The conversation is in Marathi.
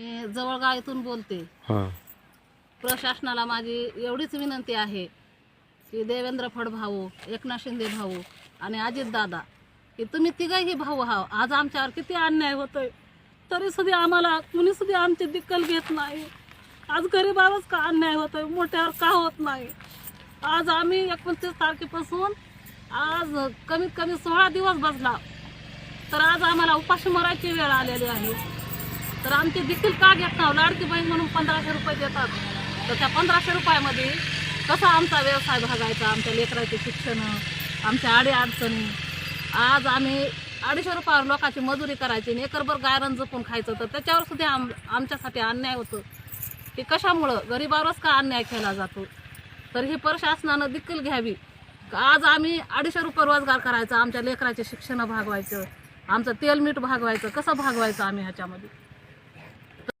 मी जवळगाव इथून बोलते. हां. प्रशासनाला माझी एवढीच विनंती आहे की देवेंद्र फडभाऊ एकनाथ शिंदे भाऊ आणि अजित दादा की तुम्ही तिघही भाऊ हाव आज आमच्यावर किती अन्याय होतोय. तरी सुद्धा आम्हाला कुणी सुद्धा आमची दिक्कल घेत नाही. आज गरीबावरच का अन्याय होतोय? मोठ्यावर का होत नाही? आज आम्ही एकोणतीस तारखेपासून आज कमीत कमी सोळा दिवस बसला. तर आज आम्हाला उपाशी मरायची वेळ आलेली आहे. तर आमचे देखील का घेत नाव लाडकी बहीण म्हणून पंधराशे रुपये देतात. तर त्या पंधराशे रुपयामध्ये कसा आमचा व्यवसाय भागायचा आमच्या लेकराचे शिक्षण आमच्या आडी अडचणी. आज आम्ही अडीचशे रुपयावर लोकांची मजुरी करायची आणि एकरभर गायरन जपून खायचं. तर त्याच्यावर सुद्धा आम आमच्यासाठी अन्याय होतो. ते कशामुळं? गरिबावरच का अन्याय केला जातो? तर ही प्रशासनानं देखील घ्यावी. आज आम्ही अडीचशे रुपये रोजगार करायचा आमच्या लेकराचे शिक्षण भागवायचं आमचं तेल मीठ भागवायचं. कसं भागवायचं आम्ही ह्याच्यामध्ये?